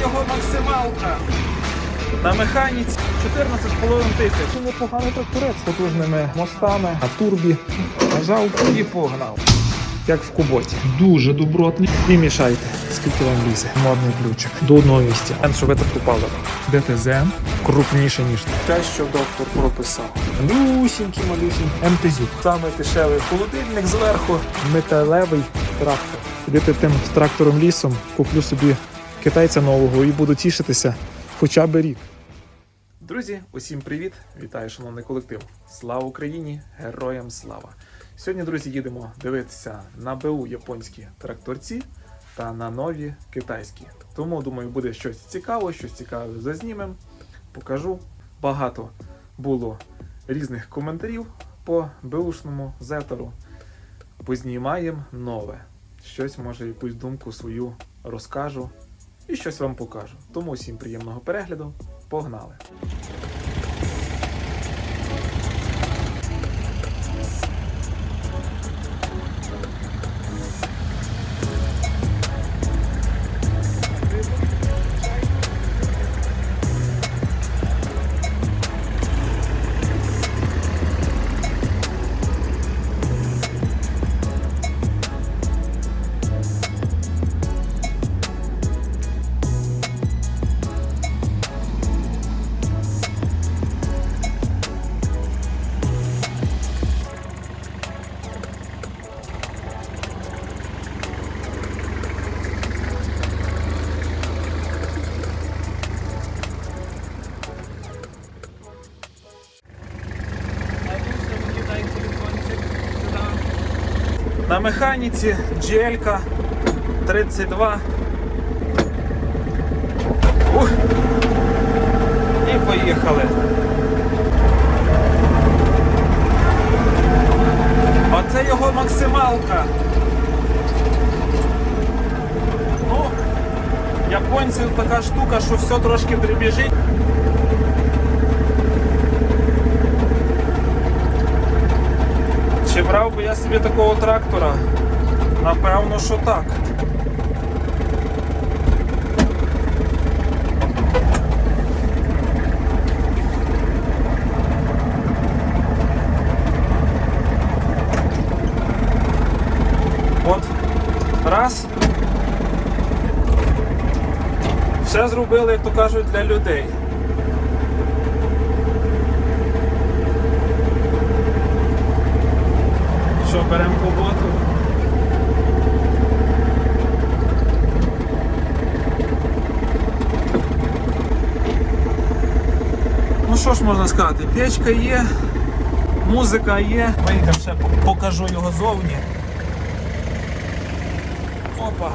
Його максималка. На механіці 14,5 тисяч. Це непоганий тракторець з потужними мостами, на турбі. Нажав і погнав. Як в куботі. Дуже добротний. І мішайте, скільки вам лізе. Модний ключик. До одного місця. Що витрату палива. ДТЗ крупніше, ніж те, що доктор прописав. Малюсінький, малюсінький. МТЗ. Саме дешевий холодильник зверху. Металевий трактор. Ідете тим трактором лісом, куплю собі китайця нового і буду тішитися хоча б рік. Друзі, усім привіт! Вітаю, шановний колектив! Слава Україні! Героям слава! Сьогодні, друзі, їдемо дивитися на БУ японські тракторці та на нові китайські. Тому думаю, буде щось цікаве, щось цікаве зазнімем, покажу. Багато було різних коментарів по БУшному зетору. Познімаємо нове. Щось, може, якусь думку свою розкажу і щось вам покажу. Тому всім приємного перегляду. Погнали! Механіці GL 32. Ух. І поїхали. Оце його максималка. Ну, японців така штука, що все трошки дребіжить. Чи брав би я собі такого трактора? Напевно, що так. От, раз. Все зробили, як то кажуть, для людей. Що, беремо куботу? Ну що ж можна сказати, печка є, музика є. Вийдемо ще покажу його зовні. Опа.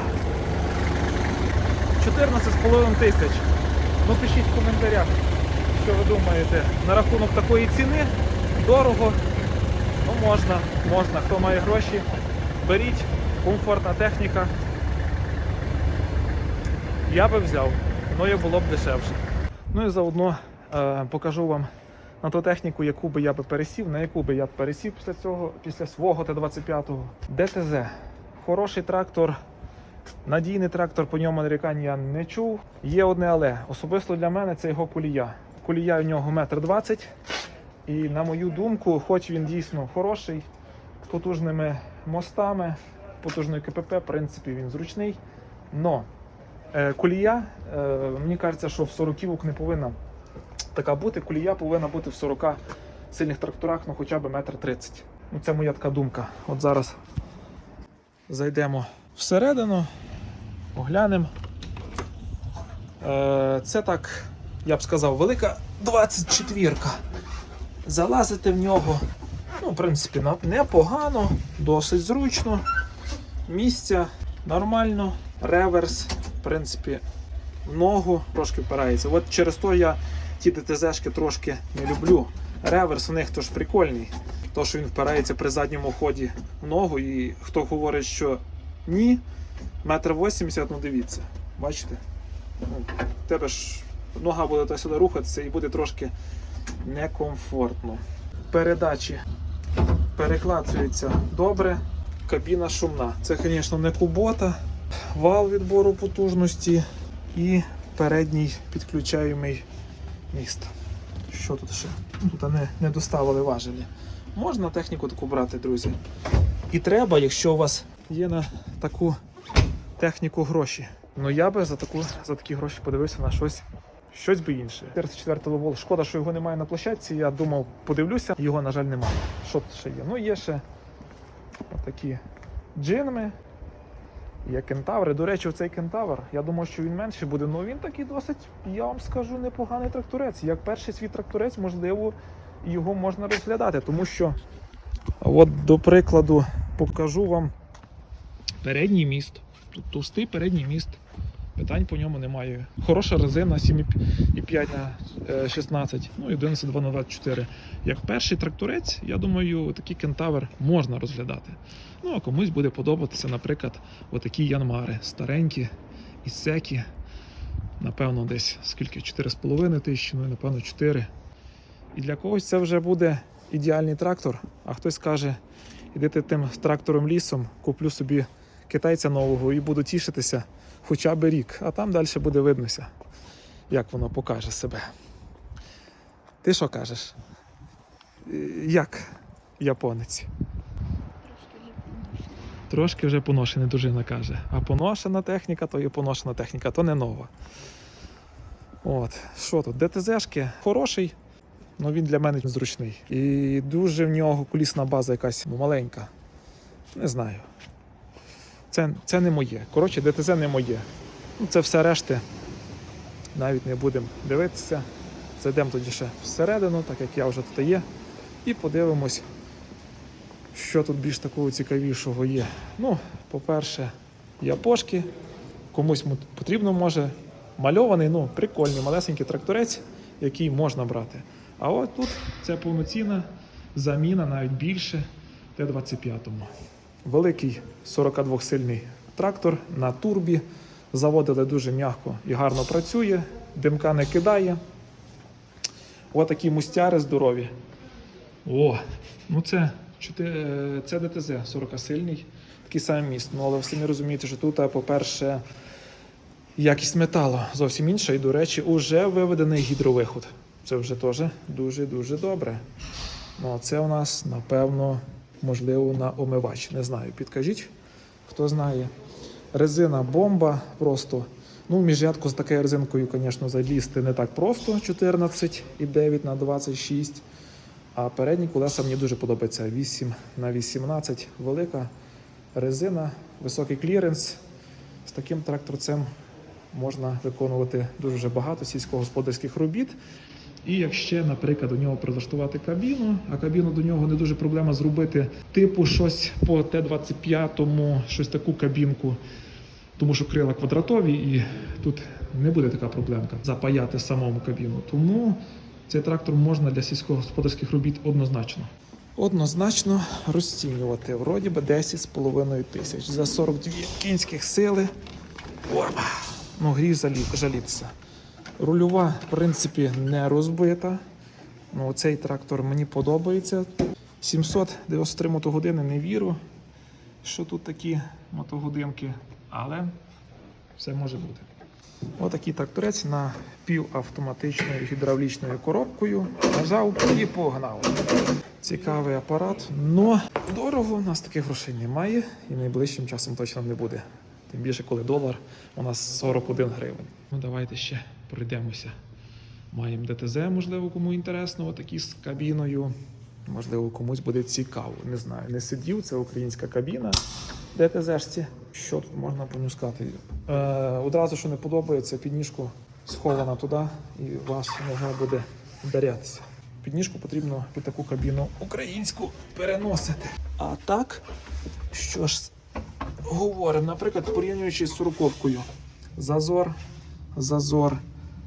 14,5 тисяч. Ну пишіть в коментарях, що ви думаєте на рахунок такої ціни. Дорого. Ну можна, можна. Хто має гроші, беріть, комфортна техніка. Я би взяв, воно було б дешевше. Ну і заодно е, покажу вам на ту техніку, яку би я би пересів, на яку би я б пересів після цього, після свого Т-25. ДТЗ. Хороший трактор, надійний трактор, по ньому нарікань я не чув. Є одне але. Особисто для мене це його кулія. Кулія у нього метр двадцять. І на мою думку, хоч він дійсно хороший, з потужними мостами, потужною КПП, в принципі, він зручний. Но е, колія, е, мені кажеться, що в 40 не повинна така бути. Колія повинна бути в 40 сильних тракторах, ну хоча б метр 30. Ну, це моя така думка. От зараз зайдемо всередину, оглянемо. Е, це так, я б сказав, велика 24-ка залазити в нього. Ну, в принципі, непогано, досить зручно. Місця нормально, реверс, в принципі, ногу трошки впирається. От через то я ті ДТЗшки трошки не люблю. Реверс у них теж прикольний. То, що він впирається при задньому ході в ногу. І хто говорить, що ні, метр 80, ну дивіться, бачите? Ну, тебе ж нога буде та сюди рухатися і буде трошки некомфортно. Передачі переклацуються добре, кабіна шумна. Це, звісно, не кубота, вал відбору потужності і передній підключаємий міст. Що тут ще? Тут не, не доставили важелі. Можна техніку таку брати, друзі. І треба, якщо у вас є на таку техніку гроші. Ну я би за таку за такі гроші подивився на щось. Щось би інше. 34 левол. Шкода, що його немає на площадці. Я думав, подивлюся, його, на жаль, немає. Що тут ще є? Ну, є ще такі джинми. Є кентаври. До речі, цей кентавр, я думав, що він менший буде, але він такий досить, я вам скажу, непоганий тракторець. Як перший свій тракторець, можливо, його можна розглядати, тому що, от, до прикладу, покажу вам передній міст. Тут товстий передній міст. Питань по ньому немає. Хороша резина 7,5 на е, 16, ну і 11,2 на 24. Як перший тракторець, я думаю, такий кентавр можна розглядати. Ну а комусь буде подобатися, наприклад, отакі янмари, старенькі, ісекі. Напевно, десь скільки? 4,5 тисячі, ну і напевно 4. І для когось це вже буде ідеальний трактор, а хтось каже, ідите тим трактором лісом, куплю собі китайця нового і буду тішитися хоча б рік, а там далі буде виднося, як воно покаже себе. Ти що кажеш? Е, Як японець? Трошки вже поношений, дружина каже. А поношена техніка, то є поношена техніка, то не нова. От, що тут? ДТЗшки хороший, але він для мене зручний. І дуже в нього колісна база якась маленька. Не знаю. Це, це не моє. Коротше, ДТЗ не моє. Ну, це все решти. Навіть не будемо дивитися. Зайдемо тоді ще всередину, так як я вже тут є, і подивимось, що тут більш такого цікавішого є. Ну, по-перше, япошки. Комусь потрібно може мальований, ну, прикольний, малесенький тракторець, який можна брати. А от тут це повноцінна заміна, навіть більше Т-25. Великий 42-сильний трактор на турбі. Заводили дуже м'яко і гарно працює, димка не кидає. Отакі мустяри здорові. О, ну це, це ДТЗ 40 сильний, такий самий міст. Ну, але ви самі розумієте, що тут, по-перше, якість металу зовсім інша. І, до речі, уже виведений гідровиход. Це вже теж дуже-дуже добре. Ну, а це у нас, напевно, можливо, на омивач. Не знаю, підкажіть, хто знає. Резина бомба просто. Ну, в міжрядку з такою резинкою, звісно, залізти не так просто 14,9 на 26. А передні колеса мені дуже подобаються. 8 на 18 велика резина, високий кліренс. З таким тракторцем можна виконувати дуже багато сільськогосподарських робіт. І якщо, наприклад, до нього прилаштувати кабіну, а кабіну до нього не дуже проблема зробити, типу щось по Т-25, щось таку кабінку, тому що крила квадратові і тут не буде така проблемка запаяти самому кабіну. Тому цей трактор можна для сільськогосподарських робіт однозначно. Однозначно розцінювати. Вроді би 10,5 тисяч за 42 кінських сили. Опа! Ну, гріх жалітися. Рульова, в принципі, не розбита. Ну, цей трактор мені подобається. 793 мотогодини не вірю, що тут такі мотогодинки, але все може бути. Отакий тракторець на півавтоматичною гідравлічною коробкою. Нажав і погнав. Цікавий апарат, но дорого, у нас таких грошей немає і найближчим часом точно не буде. Тим більше, коли долар у нас 41 гривень. Ну давайте ще пройдемося. Маємо ДТЗ, можливо, кому інтересно, отакі з кабіною. Можливо, комусь буде цікаво. Не знаю. Не сидів, це українська кабіна. ДТЗшці. Що тут можна понюскати? Е, одразу, що не подобається, підніжку схована туди, і вас нога буде вдарятися. Підніжку потрібно під таку кабіну українську переносити. А так, що ж говоримо, наприклад, порівнюючи з сороковкою. Зазор, зазор,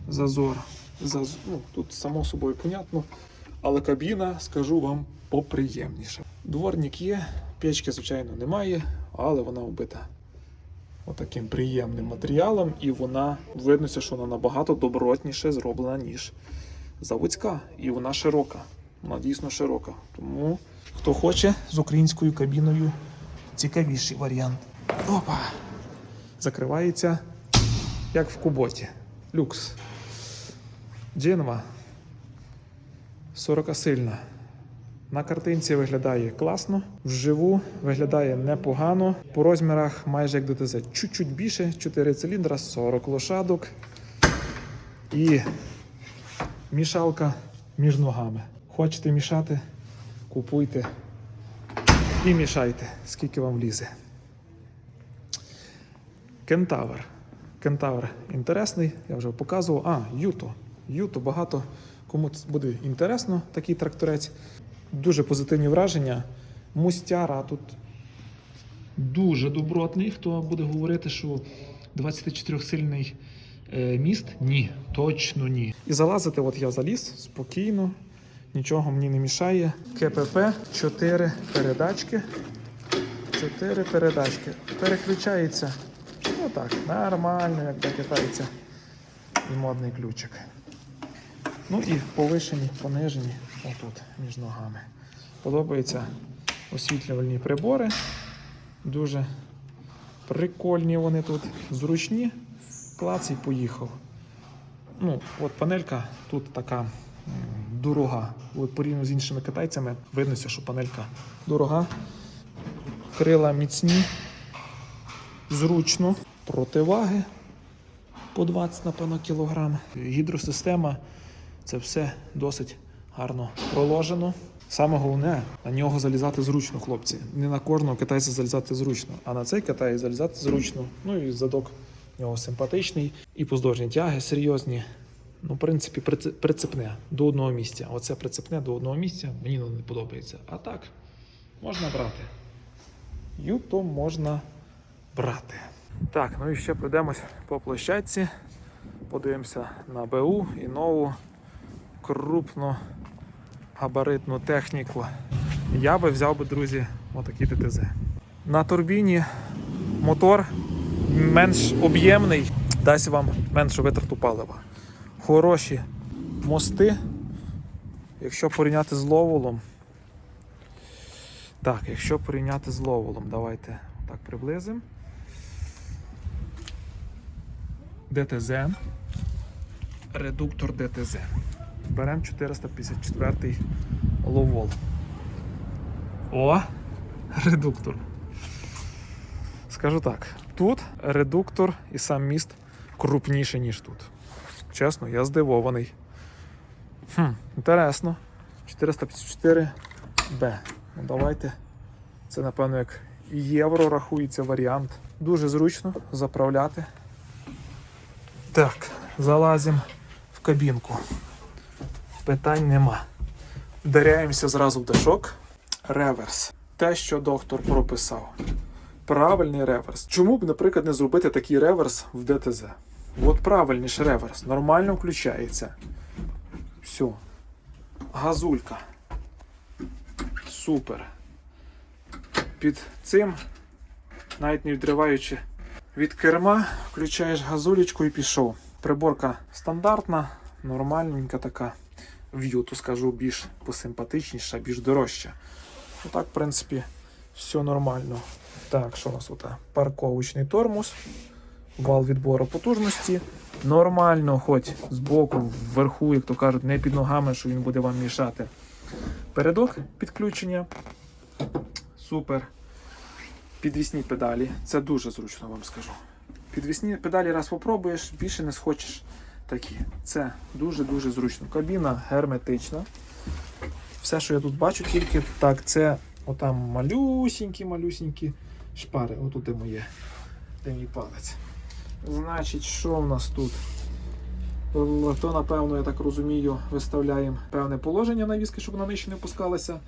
зазор, зазор. Ну, тут само собою понятно. Але кабіна, скажу вам, поприємніша. Дворник є, печки, звичайно, немає, але вона вбита отаким приємним матеріалом, і вона виднося, що вона набагато добротніше зроблена, ніж заводська. І вона широка. Вона дійсно широка. Тому хто хоче з українською кабіною, цікавіший варіант. Опа! Закривається як в куботі. Люкс. Джинва. 40 сильна. На картинці виглядає класно, вживу виглядає непогано. По розмірах майже як ДТЗ. Чуть-чуть більше, 4 циліндра, 40 лошадок. І мішалка між ногами. Хочете мішати, купуйте і мішайте, скільки вам влізе. Кентавр. Кентавр інтересний, я вже показував. А, Юто. Юто багато кому буде інтересно, такий тракторець. Дуже позитивні враження. Мустяра тут дуже добротний. Хто буде говорити, що 24-сильний е, міст? Ні, точно ні. І залазити, от я заліз спокійно, нічого мені не мішає. КПП, 4 передачки. 4 передачки. Переключається. Ну так, нормально, як китайця. І модний ключик. Ну і повишені, понижені отут між ногами. Подобаються освітлювальні прибори. Дуже прикольні вони тут, зручні. Клац поїхав. Ну, от панелька тут така дорога. От порівняно з іншими китайцями виднося, що панелька дорога. Крила міцні, зручно, противаги по 20, напевно, кілограм. Гідросистема це все досить гарно проложено. Саме головне, на нього залізати зручно, хлопці. Не на кожного китайця залізати зручно, а на цей китай залізати зручно. Ну і задок в нього симпатичний, і поздовжні тяги серйозні. Ну, в принципі, прицепне до одного місця. Оце прицепне до одного місця мені не подобається. А так, можна брати. Юто можна брати. Так, ну і ще пройдемось по площадці. Подивимося на БУ і нову крупну габаритну техніку. Я би взяв би, друзі, отакі ТТЗ. На турбіні мотор менш об'ємний, дасть вам меншу витрату палива. Хороші мости. Якщо порівняти з ловолом. Так, якщо порівняти з ловолом, давайте так приблизимо. ДТЗ. Редуктор ДТЗ. Беремо 454 ловол. О! Редуктор. Скажу так, тут редуктор і сам міст крупніший, ніж тут. Чесно, я здивований. Хм, інтересно. 454 Б. Ну давайте. Це, напевно, як євро рахується варіант. Дуже зручно заправляти. Так, залазимо в кабінку. Питань нема. Вдаряємося зразу в дашок. Реверс. Те, що доктор прописав. Правильний реверс. Чому б, наприклад, не зробити такий реверс в ДТЗ? От правильний ж реверс. Нормально включається. Все. Газулька. Супер. Під цим, навіть не відриваючи від керма, включаєш газулечку і пішов. Приборка стандартна, нормальненька така. В'ю, то скажу, більш посимпатичніша, більш дорожча. Отак, в принципі, все нормально. Так, що у нас тут? Парковочний тормоз, вал відбору потужності. Нормально, хоч збоку, вверху, як то кажуть, не під ногами, що він буде вам мішати. Передок підключення. Супер. Підвісні педалі. Це дуже зручно вам скажу. Підвісні педалі раз попробуєш, більше не схочеш такі. Це дуже-дуже зручно. Кабіна герметична. Все, що я тут бачу, тільки так, це отам малюсінькі, малюсінькі шпари. Отут де моє, де мій палець. Значить, що в нас тут? То, напевно, я так розумію, виставляємо певне положення навіски, щоб вона нижче не опускалася.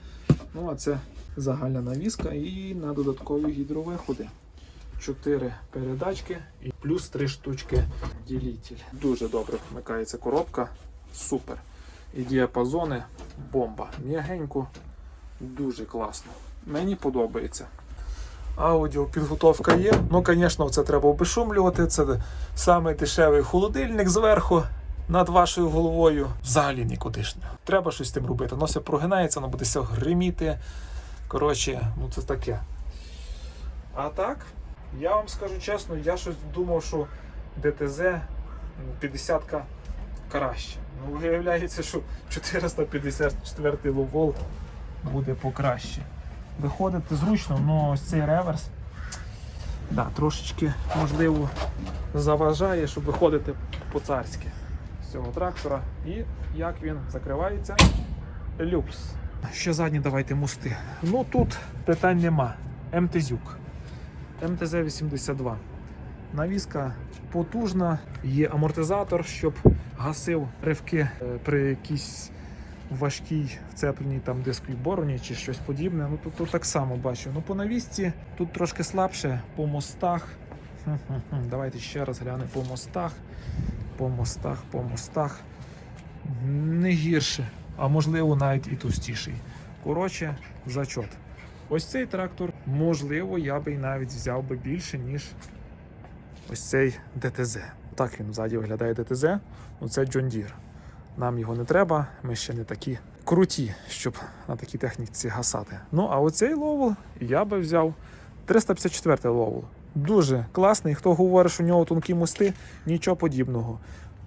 Ну, а це загальна навіска і на додаткові гідровиходи. Чотири передачки і плюс три штучки ділітель. Дуже добре вмикається коробка. Супер. І діапазони бомба. М'ягенько, дуже класно. Мені подобається. Аудіо підготовка є. Ну, звісно, це треба обешумлювати. Це самий дешевий холодильник зверху над вашою головою. Взагалі нікудишньо. Треба щось з тим робити. Все прогинається, воно буде все гриміти. Коротше, ну це таке. А так, я вам скажу чесно, я щось думав, що ДТЗ 50 ка краще. Ну, виявляється, що 454 ловол буде покраще. Виходити зручно, але ось цей реверс да, трошечки, можливо, заважає, щоб виходити по-царськи з цього трактора. І як він закривається, люкс. Ще задні давайте мости. Ну тут питань нема. МТЗюк. МТЗ-82. Навіска потужна, є амортизатор, щоб гасив ривки е, при якійсь важкій вцепленій там дисковій бороні чи щось подібне. Ну тут, тут так само бачу. Ну по навісці тут трошки слабше, по мостах. Давайте ще раз глянемо по мостах. По мостах, по мостах. Не гірше, а можливо навіть і товстіший. Коротше, зачот. Ось цей трактор, можливо, я би і навіть взяв би більше, ніж ось цей ДТЗ. Так він ззаді виглядає ДТЗ. Оце John Deere. Нам його не треба, ми ще не такі круті, щоб на такій техніці гасати. Ну, а оцей ловол я би взяв 354 ловол. Дуже класний. Хто говорить, що у нього тонкі мости, нічого подібного.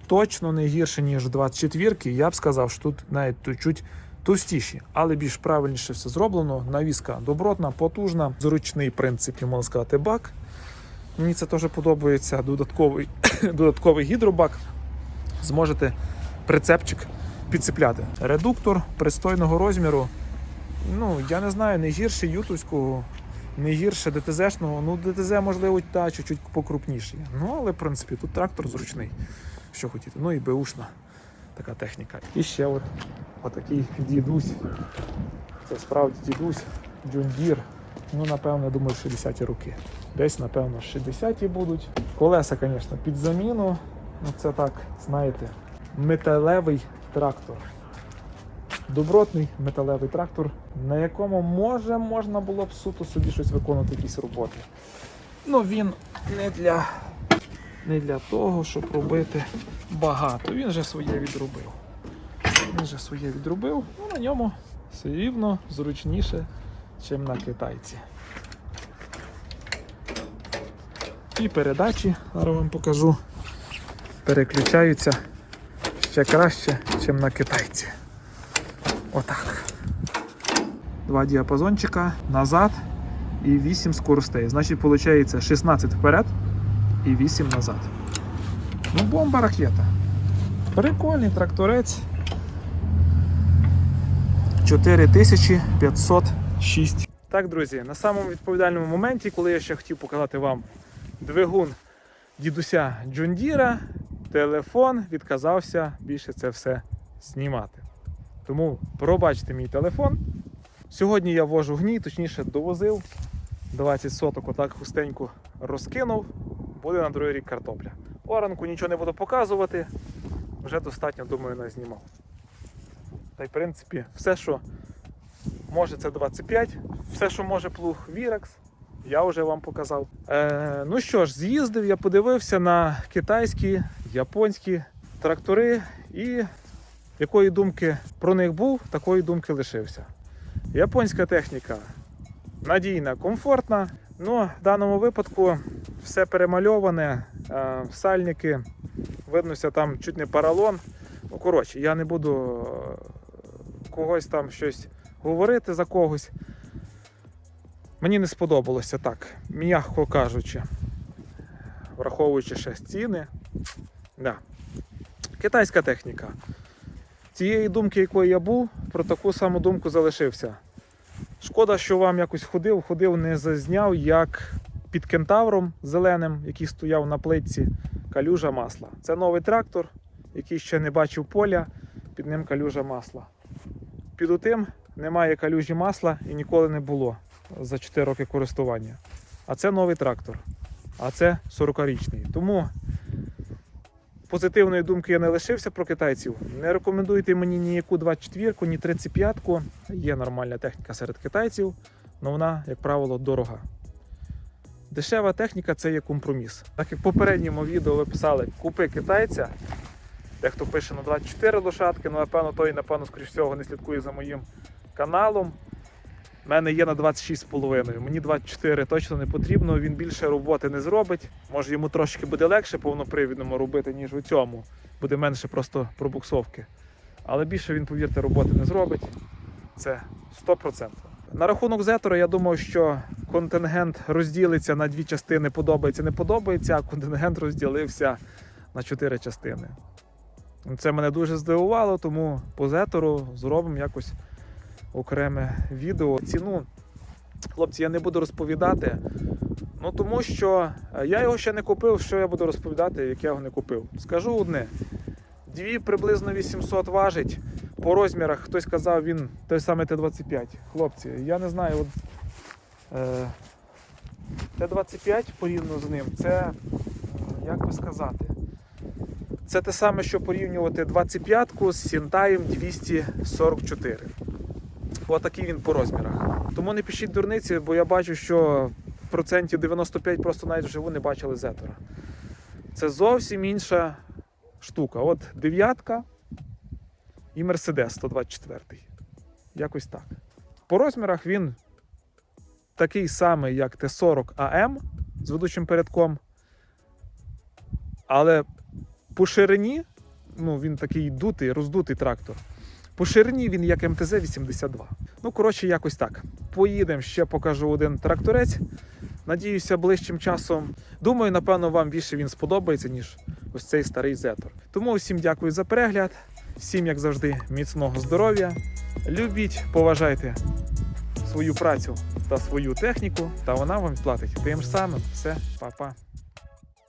Точно не гірше, ніж 24-ки. Я б сказав, що тут навіть чуть товстіші, але більш правильніше все зроблено. Навіска добротна, потужна, зручний в принципі, можна сказати, бак. Мені це теж подобається. Додатковий, додатковий гідробак. Зможете прицепчик підцепляти. Редуктор пристойного розміру. Ну, я не знаю, не гірше ютовського, не гірше ДТЗ-шного. Ну, ДТЗ, можливо, та чуть-чуть покрупніший. Ну, але в принципі тут трактор зручний. Що хотіти. Ну і беушна така техніка. І ще от отакий дідусь. Це справді дідусь, Deere. Ну, напевно, думаю, 60-ті роки. Десь, напевно, 60-ті будуть. Колеса, звісно, під заміну. Ну, це так, знаєте, металевий трактор. Добротний металевий трактор, на якому може можна було б суто собі щось виконувати, якісь роботи. Ну він не для, не для того, щоб робити багато. Він вже своє відробив. Він вже своє відробив, ну на ньому все рівно зручніше, ніж на китайці. І передачі, зараз вам покажу, переключаються ще краще, ніж на китайці. Отак. Два діапазончика назад і 8 скоростей. Значить, виходить 16 вперед і 8 назад. Ну, бомба ракета. Прикольний тракторець. 4506. Так, друзі, на самому відповідальному моменті, коли я ще хотів показати вам двигун дідуся Джундіра, телефон відказався більше це все знімати. Тому пробачте мій телефон. Сьогодні я вожу гній, точніше довозив. 20 соток отак хустенько розкинув. Буде на другий рік картопля. Оранку нічого не буду показувати. Вже достатньо, думаю, назнімав. Та й в принципі, все, що може, це 25, все, що може плуг Virax, я вже вам показав. Е, ну що ж, з'їздив, я подивився на китайські, японські трактори і якої думки про них був, такої думки лишився. Японська техніка надійна, комфортна. Ну, в даному випадку все перемальоване, е, сальники, виднося там чуть не паралон. Ну, коротше, я не буду е, когось там щось говорити за когось. Мені не сподобалося так, м'яко кажучи, враховуючи ще ціни. Да. Китайська техніка. Цієї думки, якої я був, про таку саму думку залишився. Шкода, що вам якось ходив, ходив, не зазняв, як під кентавром зеленим, який стояв на плитці, калюжа масла. Це новий трактор, який ще не бачив поля, під ним калюжа масла. Під отим немає калюжі масла і ніколи не було за 4 роки користування. А це новий трактор. А це 40-річний. Тому позитивної думки я не лишився про китайців. Не рекомендуйте мені ніяку 24-ку, ні 35-ку. Є нормальна техніка серед китайців, але вона, як правило, дорога. Дешева техніка це є компроміс. Так як в попередньому відео ви писали купи китайця, дехто пише на 24 лошадки, ну напевно, той, напевно, скоріш всього, не слідкує за моїм каналом. У мене є на 26,5. Мені 24 точно не потрібно. Він більше роботи не зробить. Може йому трошки буде легше повнопривідному робити, ніж у цьому. Буде менше просто пробуксовки. Але більше він, повірте, роботи не зробить. Це 100%. На рахунок Зетора, я думаю, що контингент розділиться на дві частини подобається, не подобається, а контингент розділився на чотири частини. Це мене дуже здивувало, тому по Зетору зробимо якось окреме відео. Ціну, хлопці, я не буду розповідати. Ну тому що я його ще не купив. Що я буду розповідати, як я його не купив? Скажу одне: дві приблизно 800 важить. По розмірах хтось казав, він той самий Т-25. Хлопці, я не знаю, от, е, Т-25 порівняно з ним, це як би сказати. Це те саме, що порівнювати 25-ку з Сінтаєм 244. Отакий він по розмірах. Тому не пишіть дурниці, бо я бачу, що процентів 95 просто навіть вживу не бачили Зетора. Це зовсім інша штука. От дев'ятка і Мерседес 124. Якось так. По розмірах він такий самий, як Т-40 АМ з ведучим передком. Але по ширині, ну він такий дутий, роздутий трактор. По ширині він як МТЗ-82. Ну, коротше, якось так. Поїдемо, ще покажу один тракторець. Надіюся, ближчим часом. Думаю, напевно, вам більше він сподобається, ніж ось цей старий Зетор. Тому всім дякую за перегляд. Всім, як завжди, міцного здоров'я. Любіть, поважайте свою працю та свою техніку, та вона вам платить тим ж самим. Все, па-па.